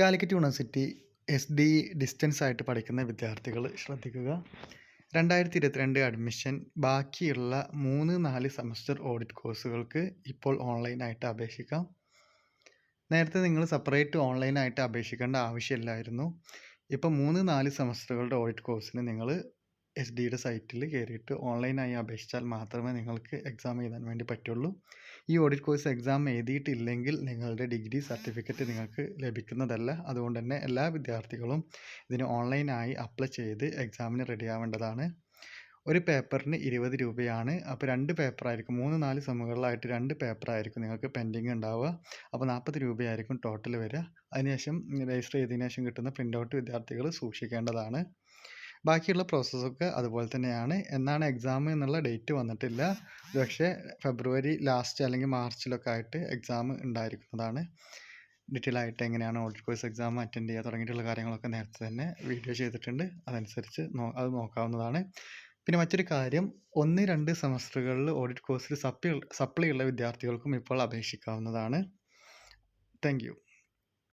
Calicut university S D distance ആയിട്ട് പഠിക്കുന്ന വിദ്യാർത്ഥികൾ ശ്രദ്ധിക്കുക. രണ്ടായിരത്തി ഇരുപത്തിരണ്ട് അഡ്മിഷൻ ബാക്കിയുള്ള മൂന്ന് നാല് സെമസ്റ്റർ ഓഡിറ്റ് കോഴ്സുകൾക്ക് ഇപ്പോൾ ഓൺലൈനായിട്ട് അപേക്ഷിക്കാം. നേരത്തെ നിങ്ങൾ സെപ്പറേറ്റ് ഓൺലൈനായിട്ട് അപേക്ഷിക്കേണ്ട ആവശ്യമില്ലായിരുന്നു. ഇപ്പോൾ മൂന്ന് നാല് സെമസ്റ്ററുകളുടെ ഓഡിറ്റ് കോഴ്സിന് നിങ്ങൾ എസ് ഡിയുടെ സൈറ്റിൽ കയറിയിട്ട് ഓൺലൈനായി അപേക്ഷിച്ചാൽ മാത്രമേ നിങ്ങൾക്ക് എക്സാം എഴുതാൻ വേണ്ടി പറ്റുള്ളൂ. ഈ ഓഡിറ്റ് കോഴ്സ് എക്സാം എഴുതിയിട്ടില്ലെങ്കിൽ നിങ്ങളുടെ ഡിഗ്രി സർട്ടിഫിക്കറ്റ് നിങ്ങൾക്ക് ലഭിക്കുന്നതല്ല. അതുകൊണ്ട് തന്നെ എല്ലാ വിദ്യാർത്ഥികളും ഇതിന് ഓൺലൈനായി അപ്ലൈ ചെയ്ത് എക്സാമിന് റെഡി ആവേണ്ടതാണ്. ഒരു പേപ്പറിന് ഇരുപത് രൂപയാണ്. അപ്പോൾ രണ്ട് പേപ്പറായിരിക്കും. മൂന്ന് നാല് സെമ്മുകളിലായിട്ട് രണ്ട് പേപ്പറായിരിക്കും നിങ്ങൾക്ക് പെൻഡിങ് ഉണ്ടാവുക. അപ്പോൾ നാൽപ്പത് രൂപയായിരിക്കും ടോട്ടൽ വരിക. അതിനുശേഷം രജിസ്റ്റർ ചെയ്തതിനു ശേഷം കിട്ടുന്ന പ്രിന്റ് ഔട്ട് വിദ്യാർത്ഥികൾ സൂക്ഷിക്കേണ്ടതാണ്. ബാക്കിയുള്ള പ്രോസസ്സൊക്കെ അതുപോലെ തന്നെയാണ്. എന്നാണ് എക്സാം എന്നുള്ള ഡേറ്റ് വന്നിട്ടില്ല. പക്ഷേ ഫെബ്രുവരി ലാസ്റ്റ് അല്ലെങ്കിൽ മാർച്ചിലൊക്കെ ആയിട്ട് എക്സാം ഉണ്ടായിരിക്കുന്നതാണ്. ഡീറ്റെയിൽ ആയിട്ട് എങ്ങനെയാണ് ഓഡിറ്റ് കോഴ്സ് എക്സാം അറ്റൻഡ് ചെയ്യുക തുടങ്ങിയിട്ടുള്ള കാര്യങ്ങളൊക്കെ നേരത്തെ തന്നെ വീഡിയോ ചെയ്തിട്ടുണ്ട്. അതനുസരിച്ച് അത് നോക്കാവുന്നതാണ്. പിന്നെ മറ്റൊരു കാര്യം ഒന്ന് രണ്ട് സെമസ്റ്ററുകളിൽ ഓഡിറ്റ് കോഴ്സിൽ സപ്ലി സപ്ലി ഉള്ള വിദ്യാർത്ഥികൾക്കും ഇപ്പോൾ അപേക്ഷിക്കാവുന്നതാണ്. താങ്ക്